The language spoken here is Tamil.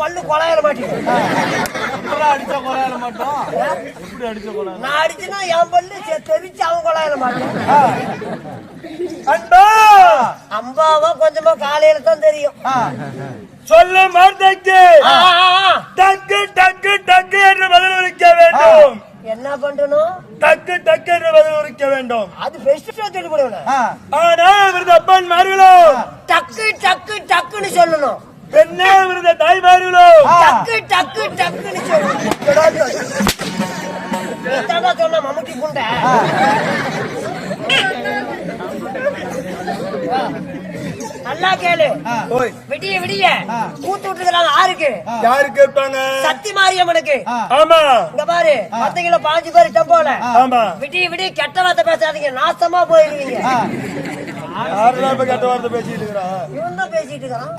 பல்லு கொலையில மாட்டேங்குது அடிச்ச கொலையால மட்டும். எப்படி அடிச்ச கொலை நான் அடிச்சுனா என் பல்லு தெரிச்சு அவன் கொலையில மாட்டேன். அம்பாவா கொஞ்சமா காலையில தான் தெரியும். சொல்ல ஆ. டக்கு டக்கு டக்கு என்று பதில் உரைக்க வேண்டும். என்ன பண்ணணும் டக்கு டக்கு என்று பதில் உரைக்க வேண்டும். அது பெஸ்ட் சொல்லி போடுவேன் ஆனா விருது அப்பன் மாறுகளோ டக்கு டக்கு டக்குன்னு சொல்லணும். மாறுகளோ டக்கு டக்கு டக்குன்னு இதாண்டா சொன்ன மம்முட்டி குண்டை. நல்லா கேளு. ஓய் விடிய விடிய. கூத்து விட்டுருக்காங்க ஆருக்கு யாரு கேட்பாங்க சக்தி மாரியம்மனுக்கு. ஆமா. இங்க பாரு பத்து கிலோ பாஞ்சு பேர் டெம்போல ஆமா. விடிய விடிய கெட்ட வார்த்தை பேசாதீங்க. நாசமா போயிருவீங்க யாருடா இப்ப கெட்ட வார்த்தை பேசிட்டு இருக்கிறா? இவன் தான் பேசிட்டு இருக்கிறான்.